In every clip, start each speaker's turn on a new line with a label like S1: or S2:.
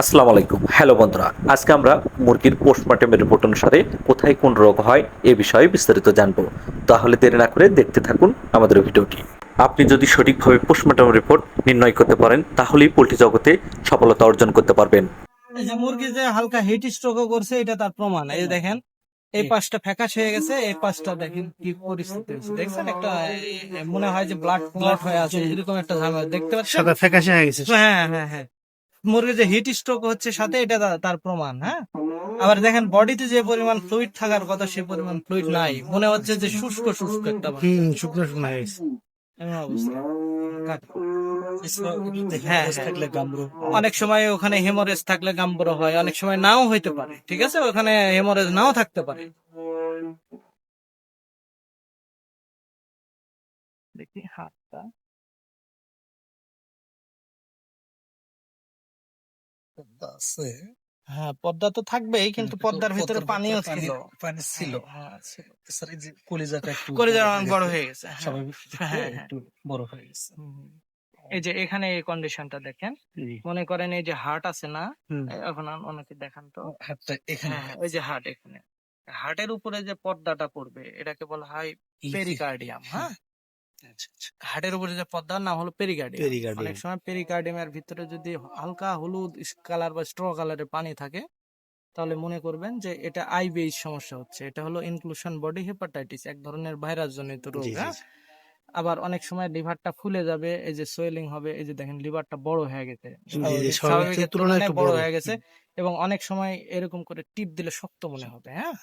S1: আসসালামু আলাইকুম। হ্যালো বন্ধুরা আজকে আমরা মুরগির পোস্টমর্টমের রিপোর্ট অনুসারে কোথায় কোন রোগ হয় এ বিষয়ে বিস্তারিত জানব। তাহলে দেরি না করে দেখতে থাকুন আমাদের ভিডিওটি। আপনি যদি সঠিকভাবে পোস্টমর্টম রিপোর্ট নির্ণয় করতে পারেন তাহলেই পোলট্রি জগতে সফলতা অর্জন করতে পারবেন।
S2: এই যে মুরগি যে হালকা হিট স্ট্রোকও করছে এটা তার প্রমাণ। এই দেখেন এই পাশটা ফ্যাকাশ হয়ে গেছে এই পাশটা দেখেন কি পরিস্থিতি হয়েছে। দেখছেন একটা মনে হয় যে ব্লাড ব্লাড হয়ে আছে এরকম একটা ঝামেলা দেখতে পাচ্ছেন?
S3: সাদা ফ্যাকাশে হয়ে গেছে।
S2: হ্যাঁ হ্যাঁ হ্যাঁ। মুরগি যে হিট স্ট্রোক হচ্ছে সাথে এটা তার প্রমাণ হ্যাঁ? আবার দেখেন বডিতে যে পরিমাণ ফ্লুইড থাকার কথা সে পরিমাণ ফ্লুইড নাই। মনে হচ্ছে যে শুষ্ক শুষ্ক একটা
S3: শুকনো শুকনো হয়ে।
S2: হ্যাঁ, হ্যাঁ। অনেক সময় ওখানে হেমোরেজ থাকলে গাম্বুরো হয় অনেক সময় নাও হইতে পারে ঠিক আছে? ওখানে হেমোরেজ নাও থাকতে পারে। দেখি হাতটা। হ্যাঁ পদ্মা তো থাকবেই কিন্তু পদ্মার ভিতরে পানিও ছিল।
S3: পানি ছিল।
S2: হ্যাঁ
S3: স্যার এই যে কলিজাটা একটু
S2: বড় হয়ে গেছে। হ্যাঁ। হ্যাঁ, হ্যাঁ।
S3: একটু বড় হয়ে গেছে।
S2: এই যে এখানে এই কন্ডিশনটা দেখেন মনে করেন এই যে হার্ট আছে না এখন ওনাকে দেখান তো।
S3: এখানে
S2: হ্যাঁ, হ্যাঁ, ওই যে হার্ট এখানে। হার্টের উপরে যে পর্দাটা পড়বে এটাকে বলা হয় পেরিকার্ডিয়াম হ্যাঁ উপরে যে পর্দার নাম হলো পেরিকার্ডিয়াম। অনেক সময় পেরিকার্ডিয়ামের ভিতরে যদি হালকা হলুদ কালার বা স্ট্র কালারের পানি থাকে তাহলে মনে করবেন যে এটা আইবিএইচ সমস্যা হচ্ছে। এটা হলো ইনক্লুশন বডি হেপাটাইটিস এক ধরনের ভাইরাস জনিত রোগ হ্যাঁ? আবার অনেক সময় লিভারটা ফুলে যাবে এই যে সোয়েলিং হবে এই যে দেখেন লিভারটা বড় হয়ে গেছে।
S3: স্বাভাবিকের তুলনায়
S2: বড়। হয়ে গেছে এবং অনেক সময় এরকম করে টিপ দিলে শক্ত মনে হবে হ্যাঁ?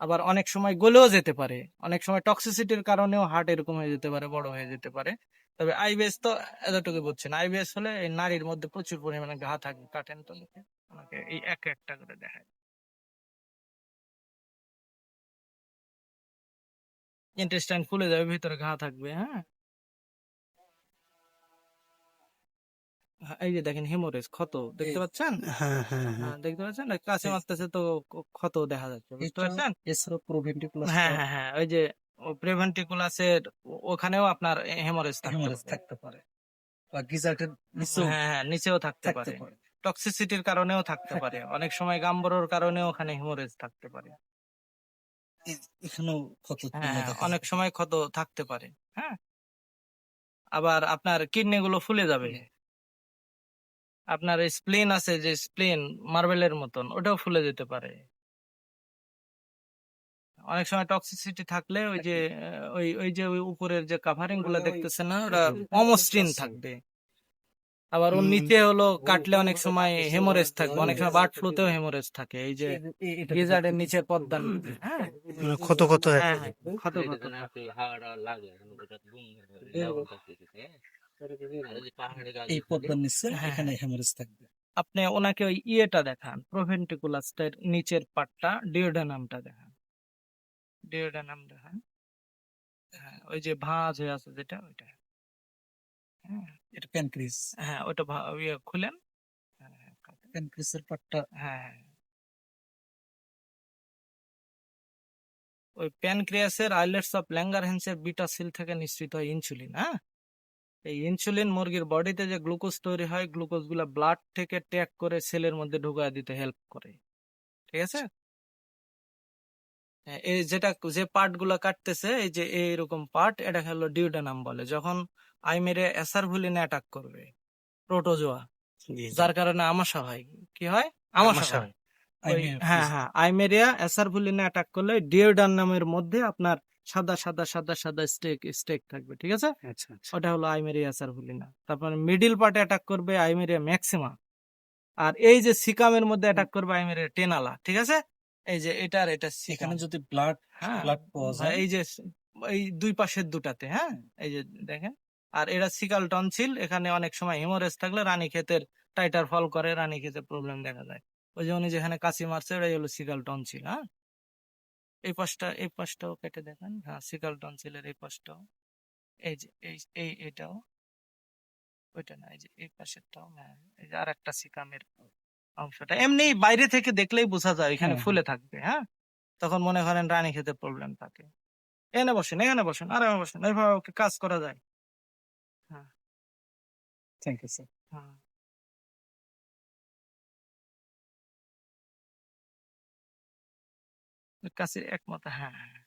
S2: আবার অনেক সময় গলেও যেতে পারে। অনেক সময় টক্সিসিটির কারণেও হার্ট এরকম হয়ে যেতে পারে, বড় হয়ে যেতে পারে। তবে আইবিএস তো এতটুকু বুঝছেন আইবিএস হলে এই নারীর মধ্যে প্রচুর পরিমাণে ঘা থাকে, কাটেন তো ওনাকে এই এক একটা করে দেখায় ইন্টেস্টাইন ফুলে যাবে, ভিতরে ঘা থাকবে হ্যাঁ? এই যে দেখেন হেমোরেজ ক্ষত দেখতে পাচ্ছেন?
S3: হ্যাঁ হ্যাঁ হ্যাঁ।
S2: দেখতে পাচ্ছেন? কাছে মারতেছে তো ক্ষত দেখা যাচ্ছে বুঝতে পারছেন?
S3: এছাড়া
S2: হ্যাঁ হ্যাঁ হ্যাঁ ওই যে প্রেভেন্টিকুলাসের ওখানেও আপনার হেমোরেজ থাকতে পারে।
S3: বা গিজার্টের নিচেও
S2: হ্যাঁ হ্যাঁ নিচেও থাকতে পারে। টক্সিসিটির কারণেও থাকতে পারে। অনেক সময় গাম্বরোর কারণেও ওখানে হেমোরেজ থাকতে পারে।
S3: এখানেও ক্ষত দেখা
S2: অনেক সময় ক্ষত থাকতে পারে। হ্যাঁ? আবার আপনার কিডনি গুলো ফুলে যাবে। আপনার স্প্লেন আছে যে স্প্লেন মার্বেলের মতন ওটাও ফুলে যেতে পারে। অনেক সময় টক্সিসিটি থাকলে ওই যে ওই ওই যে ওই উপরের যে কাভারিংগুলো দেখতেছেন না ওটা অমসৃণ থাকবে। আবার ওর নিচে হলো কাটলে অনেক সময় হেমোরেজ থাকবে অনেক সময় বার্ড ফ্লুতেও হেমোরেজ থাকে। এই যে গিজার্ডের নিচে, হ্যাঁ।
S3: মানে ক্ষত ক্ষত হ্যাঁ
S2: হ্যাঁ, ক্ষত ক্ষত।
S3: এই পদ্মার নিচে
S2: হ্যাঁ,
S3: এখানে হেমারেজ থাকবে।
S2: আপনি ওনাকে ওই ইয়েটা দেখান প্রভেন্টিকুলাসটার নিচের পার্টটা ডিওডানামটা দেখান। ডিওডানাম দেখান। হ্যাঁ ওই যে ভাঁজ হয়ে আছে যেটা ওইটা। হ্যাঁ।
S3: এটা প্যানক্রিস
S2: হ্যাঁ ওটা ভা- ইয়ে খুলেন। হ্যাঁ হ্যাঁ।
S3: প্যানক্রিসের পাটটা।
S2: হ্যাঁ হ্যাঁ। ওই প্যানক্রিয়াসের আইলেটস অফ ল্যাঙ্গার ল্যাঙ্গারহ্যান্সের বিটা সিল থেকে নিঃসৃত হয় ইনসুলিন হ্যাঁ? এই ইনসুলিন মুরগির বডিতে যে গ্লুকোজ তৈরি হয় গ্লুকোজগুলা ব্লাড থেকে ট্যাগ করে সেলের মধ্যে ঢুকায় দিতে হেল্প করে। ঠিক আছে? হ্যাঁ, এই যেটা যে পার্টগুলা কাটতেছে এই যে এইরকম পার্ট এটা হলো ডিউডানাম বলে যখন আই মেরে অ্যাসারভুলিনে অ্যাটাক করবে প্রোটোজোয়া যার কারণে আমাশা হয়। কি হয়? আমাশা হয়। হ্যাঁ হ্যাঁ আইমেরিয়া অ্যাসারভুলিনে অ্যাটাক করলে ডিওডান নামের মধ্যে আপনার সাদা সাদা সাদা সাদা স্টেক স্টেক থাকবে ঠিক আছে?
S3: আচ্ছা আচ্ছা।
S2: ওটা হলো আইমেরিয়া অ্যাসারভুলিনা তারপর মিডিল পার্টে অ্যাটাক করবে আইমেরিয়া ম্যাক্সিমা। আর এই যে সিকামের মধ্যে অ্যাটাক করবে আইমেরিয়া টেনালা ঠিক আছে? এই যে এটা সিকাম।
S3: এখানে যদি ব্লাড
S2: হ্যাঁ
S3: ব্লাড পাওয়া
S2: হ্যাঁ,
S3: যায়।
S2: এই যে এই দুই পাশের দুটাতে হ্যাঁ? এই যে দেখেন। আর এটা সিকাল টনসিল এখানে অনেক সময় হেমোরেজ থাকলে রানী ক্ষেতের টাইটার ফল করে রানী ক্ষেতের প্রবলেম দেখা যায়। ওই যে উনি যেখানে কাশি মারছে ওটাই হলো সিকাল টনসিল হ্যাঁ? এই পাশটা এই পাশটাও কেটে দেখেন হ্যাঁ সিকাল টনসিলের এই পাশটাও। এই যে এই এই এটাও। ওইটা না এই যে এই পাশেরটাও হ্যাঁ এই যে আর একটা সিকামের অংশটা। এমনি বাইরে থেকে দেখলেই বোঝা যায় এখানে
S3: হ্যাঁ,
S2: ফুলে থাকবে হ্যাঁ? তখন মনে করেন রানী খেতে প্রবলেম থাকে। এখানে বসেন এখানে বসেন আরামে বসেন এইভাবে কাজ করা যায়। হ্যাঁ।
S3: থ্যাংক ইউ স্যার
S2: হ্যাঁ। কাছে একমত হ্যাঁ হ্যাঁ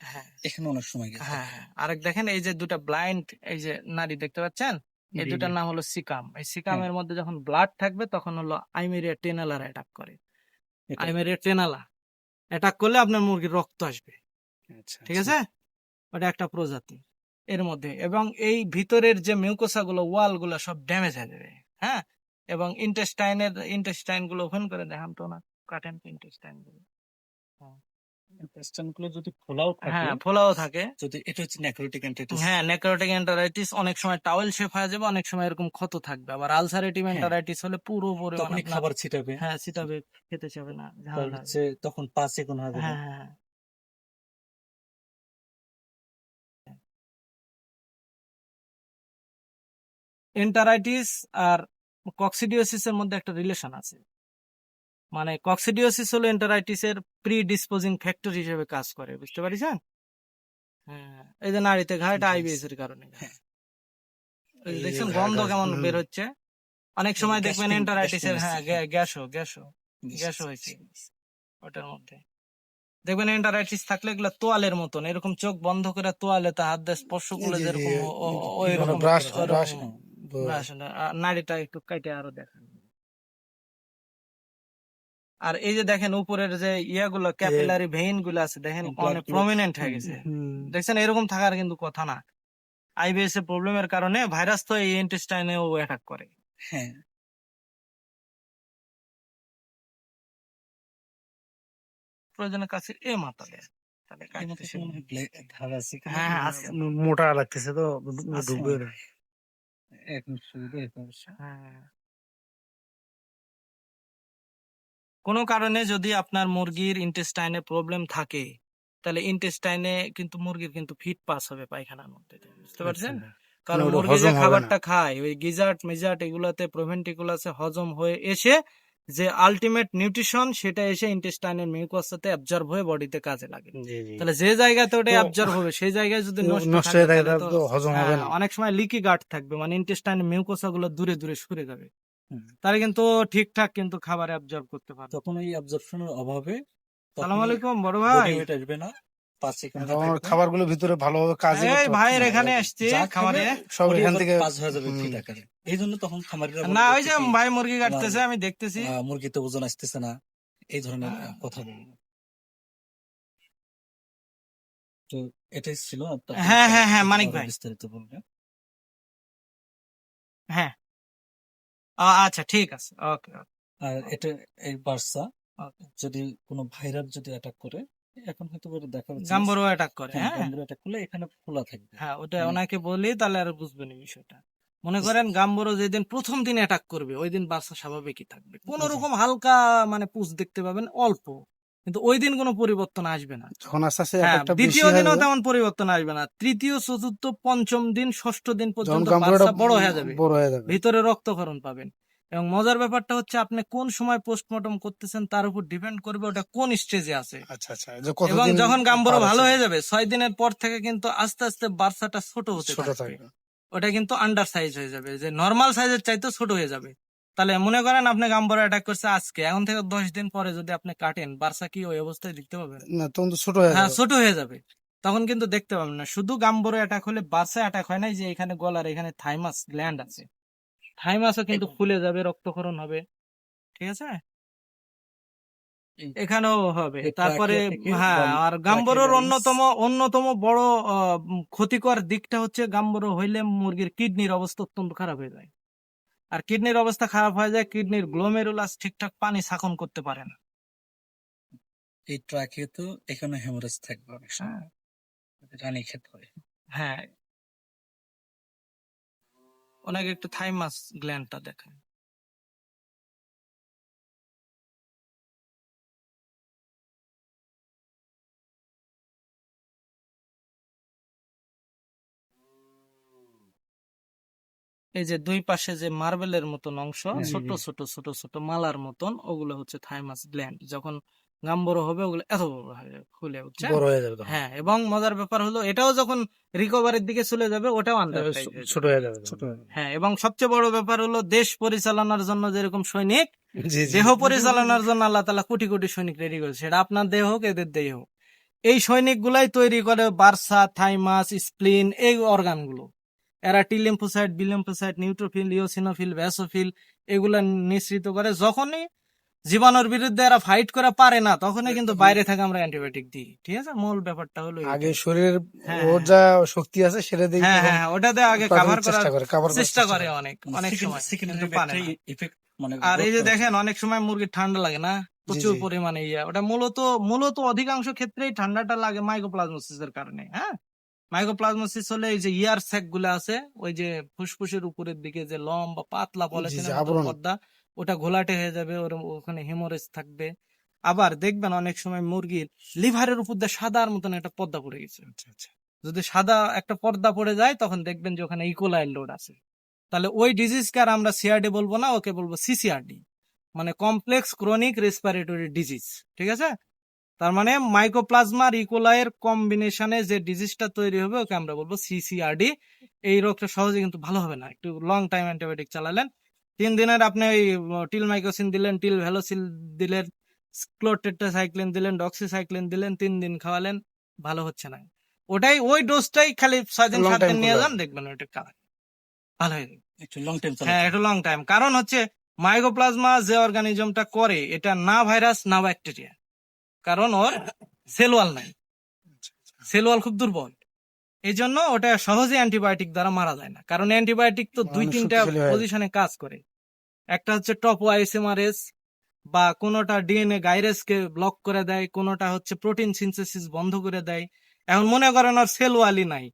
S2: হ্যাঁ।
S3: এখানে অনেক সময় গেছে।
S2: হ্যাঁ হ্যাঁ আরেক দেখেন এই যে দুটা ব্লাইন্ড এই যে নারী দেখতে পাচ্ছেন? এই দুটার নাম হলো সিকাম। এই
S3: হ্যাঁ।
S2: সিকামের মধ্যে যখন ব্লাড থাকবে তখন হলো আইমেরিয়া টেনালার অ্যাটাক করে। আইমেরিয়া টেনালা অ্যাটাক করলে আপনার মুরগির রক্ত আসবে।
S3: আচ্ছা,
S2: ঠিক
S3: আচ্ছা।
S2: আছে? ওটা একটা প্রজাতি এর মধ্যে। এবং এই ভিতরের যে মিউকোসা গুলো ওয়ালগুলো সব ড্যামেজ হয়ে যাবে। হ্যাঁ? এবং ইন্টেস্টাইনের ইন্টেস্টাইনগুলো ওপেন করে দেখান তো না কাটেনগুলো।
S3: Intestine গুলো যদি খোলাও থাকে
S2: হ্যাঁ ফোলাও থাকে।
S3: যদি এটা হচ্ছে নেক্রোটিক এন্টিটিস
S2: হ্যাঁ নেক্রোটিক এন্টারাইটিস অনেক সময় টাওয়েল শেপ হয়ে যাবে অনেক সময় এরকম ক্ষত থাকবে। আবার আলসারেটিভ
S3: হ্যাঁ।
S2: এন্টারাইটিস হলে পুরো
S3: তখনই
S2: আপনার-
S3: খাবার ছিটাবে।
S2: হ্যাঁ সেটাবে খেতে চাবে না
S3: হচ্ছে তখন পা চিকন হয়ে যাবে।
S2: হ্যাঁ হ্যাঁ হ্যাঁ। এন্টারাইটিস আর কক্সিডিওসিস এর মধ্যে একটা রিলেশন আছে। মানে কক্সিডিওসিস হলো এন্টারাইটিস এর প্রি ডিসপোজিং ফ্যাক্টর হিসেবে কাজ করে বুঝতে পারছেন? হ্যাঁ এই যে নারীতে ঘা এটা আইবিএস এর কারণে
S3: হ্যাঁ।
S2: দেখছেন গন্ধ কেমন বের হচ্ছে? অনেক সময় দেখবেন এন্টারাইটিস এর হ্যাঁ। গ্যাসও গ্যাসও গ্যাসও হয়েছে। ওটার মধ্যে। দেখবেন এন্টারাইটিস থাকলে এগুলো তোয়ালের মতন এরকম চোখ বন্ধ করে তোয়ালে তা হাত দিয়ে স্পর্শ করলে যেরকম ওই রকম না, আ- নাড়িটা একটু কাটে আরও দেখান। আর এই যে দেখেন উপরের যে ইয়াগুলো ক্যাপিলারি ভেইনগুলো আছে দেখেন অনেক প্রমিনেন্ট হয়ে গেছে। দেখছেন এরকম থাকার কিন্তু কথা না। আইবিএস এর প্রবলেমের কারণে ভাইরাস তো এই ইন্টেস্টাইনেও অ্যাটাক করে।
S3: হ্যাঁ।
S2: প্রয়োজনের কাছে এ মাথা দেয়
S3: এর হয়।
S4: মোটা লাগতেছে তো। ঢুকবে
S3: এখন সুবিধা
S2: হ্যাঁ। কোনো কারণে যদি আপনার মুরগির ইন্টেস্টাইনে প্রবলেম থাকে তাহলে ইন্টেস্টাইনে কিন্তু মুরগির কিন্তু ফিট পাস হবে পায়খানার মধ্যে বুঝতে পারছেন
S4: আচ্ছা।
S2: কারণ মুরগি যে খাবারটা খায় ওই গিজার্ট মিজার্ট এগুলাতে প্রভেন্টিকুলাসে হজম হয়ে এসে যে আলটিমেট নিউট্রিশন সেটা এসে ইন্টেস্টাইনের মিউকাসটাতে অ্যাবজর্ব হয়ে বডিতে কাজে লাগে। তাহলে যে জায়গাতে ওটা অ্যাবজর্ব হবে সেই জায়গায় যদি নষ্ট
S4: হয়ে থাকে না।
S2: অনেক সময় লিকি গার্ড থাকবে মানে ইন্টেস্টাইনের মিউকোসা গুলো দূরে দূরে সরে যাবে তাহলে কিন্তু ঠিকঠাক কিন্তু খাবার অ্যাবজর্ব করতে পারবে।
S3: তখন এই অবজর্পশনের অভাবে
S2: সালাম আলাইকুম বড় ভাই।
S3: ওয়েট আসবে না
S4: খাবারগুলো ভিতরে ভালোভাবে কাজই
S2: এই ভাইয়ের এখানে আসছে খাবারে।
S4: সব এখান থেকে
S3: পাস হয়ে যাবে। ফিট আকারে এই জন্য তখন খামারিরা
S2: না ওই যে ভাই মুরগি কাটতেছে আমি দেখতেছি।
S3: আহ, মুরগিতে ওজন আসতেছে না এই ধরনের
S2: হ্যাঁ।
S3: কথা বলব। তো এটাই ছিল
S2: হ্যাঁ, হ্যাঁ, হ্যাঁ, মানিক ভাই।
S3: বিস্তারিত বলবেন?
S2: হ্যাঁ। আচ্ছা ঠিক আছে। ওকে
S3: আর এটা এই বার্সা যদি কোনো ভাইরাস যদি অ্যাটাক করে এখন হয়তো দেখা যাচ্ছে
S2: গাম্বরও অ্যাটাক করে হ্যাঁ
S3: অ্যাটাক করলে এখানে খোলা থাকবে।
S2: হ্যাঁ ওটা
S3: হুম।
S2: ওনাকে বলি তাহলে আর বুঝবেন এই বিষয়টা। মনে করেন গাম্বরো যেদিন প্রথম দিন অ্যাটাক করবে ওই দিন বাচ্চা স্বাভাবিকই থাকবে। কোন রকম হালকা মানে পুষ দেখতে পাবেন অল্প। কিন্তু ওই দিন কোনো পরিবর্তন আসবে না।
S4: যখন আস্তে আস্তে
S2: হ্যাঁ দ্বিতীয় দিনও তেমন পরিবর্তন আসবে না। তৃতীয় চতুর্থ পঞ্চম দিন ষষ্ঠ দিন পর্যন্ত বাচ্চা বড় হয়ে যাবে।
S4: বড় হয়ে যাবে।
S2: ভিতরে রক্তক্ষরণ পাবেন। এবং মজার ব্যাপারটা হচ্ছে আপনি কোন সময় পোস্টমর্টম করতেছেন তার উপর ডিপেন্ড করবে ওটা কোন স্টেজে আছে।
S4: আচ্ছা আচ্ছা
S2: এবং যখন গাম্বরো ভালো হয়ে যাবে ছয় দিনের পর থেকে কিন্তু আস্তে আস্তে বাচ্চাটা ছোট হতে থাকবে। ওটা কিন্তু আন্ডার সাইজ হয়ে যাবে। যে নর্মাল সাইজের চাইতে ছোট হয়ে যাবে। তাহলে মনে করেন আপনি গাম্বরো অ্যাটাক করছে আজকে এখন থেকে দশ দিন পরে যদি আপনি কাটেন বার্সা কি ওই অবস্থায় দেখতে পাবেন
S4: না তখন তো ছোট হয়ে
S2: হ্যাঁ ছোট হয়ে যাবে। তখন কিন্তু দেখতে পাবেন না। শুধু গাম্বরো অ্যাটাক হলে বার্সা অ্যাটাক হয় না যে এখানে গলার এখানে থাইমাস গ্ল্যান্ড আছে। থাইমাসও কিন্তু ফুলে যাবে রক্তক্ষরণ হবে। ঠিক আছে? এখানেও হবে। তারপরে হ্যাঁ আর গাম্বরোর অন্যতম অন্যতম বড় আহ, ক্ষতিকর দিকটা হচ্ছে গাম্বরো হইলে মুরগির কিডনির অবস্থা অত্যন্ত খারাপ হয়ে যায়। আর কিডনির অবস্থা খারাপ হয়ে যায় কিডনির গ্লোমেরুলাস ঠিকঠাক পানি শাসন করতে পারে না।
S3: এই ট্রাকে তো এখানে হেমোরেজ থাকবে অনেক সময়। রানী খেতে হয়।
S2: হ্যাঁ। ওনাকে একটু থাইমাস গ্ল্যান্ডটা দেখেন। এই যে দুই পাশে যে মার্বেলের মতন অংশ ছোট ছোট ছোট ছোট মালার মতন ওগুলো হচ্ছে থাইমাস গ্ল্যান্ড। যখন গাম বড় হবে ওগুলো এত বড় হয়ে বুঝছেন
S4: বড় হয়ে যাবে।
S2: হ্যাঁ এবং মজার ব্যাপার হলো এটাও যখন রিকভারির দিকে চলে যাবে ওটাও আন্ডার
S4: ছোট হয়ে যাবে
S2: হ্যাঁ এবং সবচেয়ে বড় ব্যাপার হলো দেশ পরিচালনার জন্য যেরকম সৈনিক দেহ পরিচালনার জন্য আল্লাহ তালা কোটি কোটি সৈনিক রেডি করেছে। সেটা আপনার দেহ হোক এদের দেহ হোক। এই সৈনিক গুলাই তৈরি করে বার্সা থাইমাস স্প্লিন এই অর্গানগুলো। এরা T lymphocyte B lymphocyte neutrophil eosinophil basophil এগুলা নিঃসৃত করে যখনই জীবাণুর বিরুদ্ধে এরা ফাইট করে পারে না তখনই কিন্তু বাইরে থেকে আমরা অ্যান্টিবায়োটিক দিই ঠিক আছে? মূল ব্যাপারটা হলো
S4: আগে শরীরের
S2: হ্যাঁ,
S4: ওর
S2: হ্যাঁ।
S4: যা শক্তি আছে সেটা দিয়ে
S2: হ্যাঁ হ্যাঁ ওটাতে আগে
S4: প্রাথমিক
S2: কাভার করার
S4: চেষ্টা করে cover করার
S2: চেষ্টা করে অনেক অনেক সময়। কিন্তু পারে
S3: ইফেক্ট মানে
S2: আর এই যে দেখেন অনেক সময় মুরগির ঠান্ডা লাগে না প্রচুর। পরিমাণে ইয়া। ওটা মূলত মূলত অধিকাংশ ক্ষেত্রেই ঠান্ডাটা লাগে মাইকোপ্লাজমোসিসের কারণে হ্যাঁ? হলে এই যে ইয়ার স্যাকগুলো আছে ওই যে ফুসফুসের উপরের দিকে যে লম্বা পাতলা। পর্দা ওটা ঘোলাটে হয়ে যাবে ওর ওখানে হেমোরেজ থাকবে। আবার দেখবেন অনেক সময় মুরগির লিভারের উপর দিয়ে সাদার মতন একটা পর্দা পড়ে গেছে। যদি সাদা একটা পর্দা পড়ে যায় তখন দেখবেন যে ওখানে ইকোলাইল লোড আছে। তাহলে ওই ডিজিজকে আর আমরা সিআরডি বলব না ওকে বলব সিসিআরডি মানে কমপ্লেক্স ক্রনিক রেসপিরেটরি ডিজিজ ঠিক আছে? তার মানে মাইক্রোপ্লাজমা আর ইকোলাইয়ের কম্বিনেশনে যে ডিজিজটা তৈরি হবে ওকে আমরা বলব সিসিআরডি এই রোগটা সহজে কিন্তু ভালো হবে না। একটু লং টাইম অ্যান্টিবায়োটিক চালালেন। তিন দিনের আপনি ওই টিল মাইক্রোসিন দিলেন টিল ভ্যালোসিল দিলেন ক্লোটেট্রাসাইক্লিন দিলেন ডক্সিসাইক্লিন দিলেন তিন দিন খাওয়ালেন ভালো হচ্ছে না। ওটাই ওই ডোজটাই খালি ছয় দিন সাত দিন নিয়ে যান দেখবেন ওইটা কাজ ভালো হয়ে যাবে।
S3: লং টাইম
S2: হ্যাঁ একটু লং টাইম কারণ হচ্ছে মাইক্রোপ্লাজমা যে অর্গানিজমটা করে এটা না ভাইরাস না ব্যাকটেরিয়া কারণ ওর সেল ওয়াল নাই। সেল ওয়াল খুব দুর্বল। এই জন্য ওটা সহজে অ্যান্টিবায়োটিক দ্বারা মারা যায় না। কারণ অ্যান্টিবায়োটিক তো দুই তিনটা পজিশনে কাজ করে। একটা হচ্ছে টপ আইসিএমআরএস বা কোনোটা ডিএনএ গাইরেসকে ব্লক করে দেয় কোনোটা হচ্ছে প্রোটিন সিনথেসিস বন্ধ করে দেয়। এখন মনে করেন ওর সেল ওয়ালই নাই।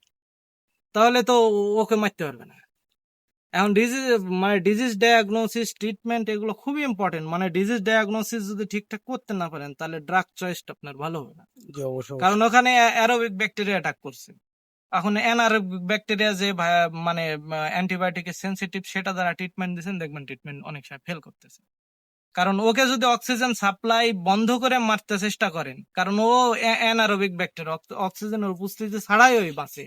S2: তাহলে তো ওকে মারতে পারবে না। এখন ডিজিজ মানে ডিজিজ ডায়াগনোসিস ট্রিটমেন্ট এগুলো খুবই ইম্পর্টেন্ট মানে ডিজিজ ডায়াগনোসিস যদি ঠিকঠাক করতে না পারেন তাহলে ড্রাগ চয়েসটা আপনার ভালো হবে না। কারণ ওখানে অ্যারোবিক ব্যাকটেরিয়া অ্যাটাক করছে। এখন অ্যানারোবিক ব্যাকটেরিয়া যে মানে অ্যান্টিবায়োটিকের সেন্সিটিভ সেটা দ্বারা ট্রিটমেন্ট দিচ্ছেন দেখবেন ট্রিটমেন্ট অনেক সময় ফেল করতেছে। কারণ ওকে যদি অক্সিজেন সাপ্লাই বন্ধ করে মারতে চেষ্টা করেন কারণ ও অ্যানারোবিক ব্যাকটেরিয়া অক্সিজেনের উপস্থিতি ছাড়াই ওই বাঁচে।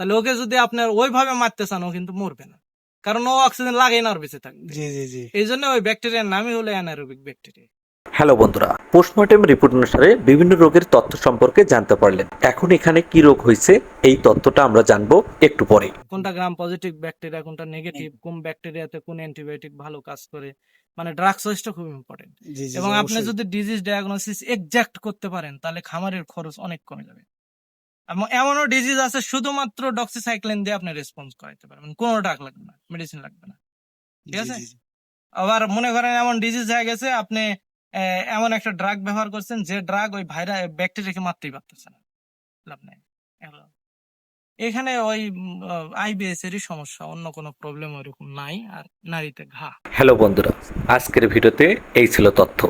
S2: তাহলে ওকে যদি আপনার ওইভাবে মারতে চান ও কিন্তু মরবে না। কারণ ও অক্সিজেন লাগে না ওর বেঁচে থাকবে
S4: জি জি জি।
S2: এই জন্য ওই ব্যাকটেরিয়ার নামই হলো অ্যানারোবিক ব্যাকটেরিয়া
S1: হ্যালো বন্ধুরা। পোস্টমর্টেম রিপোর্ট অনুসারে বিভিন্ন রোগের তথ্য সম্পর্কে জানতে পারলেন। এখন এখানে কি রোগ হয়েছে এই তথ্যটা আমরা জানব একটু পরে।
S2: কোনটা গ্রাম পজিটিভ ব্যাকটেরিয়া কোনটা নেগেটিভ কোন ব্যাকটেরিয়াতে কোন অ্যান্টিবায়োটিক ভালো কাজ করে। মানে ড্রাগ চয়েসটা খুব ইম্পর্টেন্ট
S4: জি জি
S2: এবং আপনি যদি ডিজিজ ডায়াগনোসিস এক্সাক্ট করতে পারেন তাহলে খামারের খরচ অনেক কমে যাবে। এমনও ডিজিজ আছে শুধুমাত্র ডক্সিসাইক্লিন দিয়ে আপনি রেসপন্স করাইতে পারবেন। কোনো ড্রাগ লাগবে না মেডিসিন লাগবে না। ঠিক আছে? আবার মনে করেন এমন ডিজিজ হয়ে গেছে আপনি এমন একটা ড্রাগ ব্যবহার করছেন যে ড্রাগ ওই ভাইরাস ব্যাকটেরিয়াকে মারতেই পারতেছে না। লাভ নাই। এখানে ওই আইবিএস এরই সমস্যা অন্য কোনো প্রবলেম ওইরকম নাই আর নারীতে ঘা।
S1: হ্যালো বন্ধুরা আজকের ভিডিওতে এই ছিল তথ্য।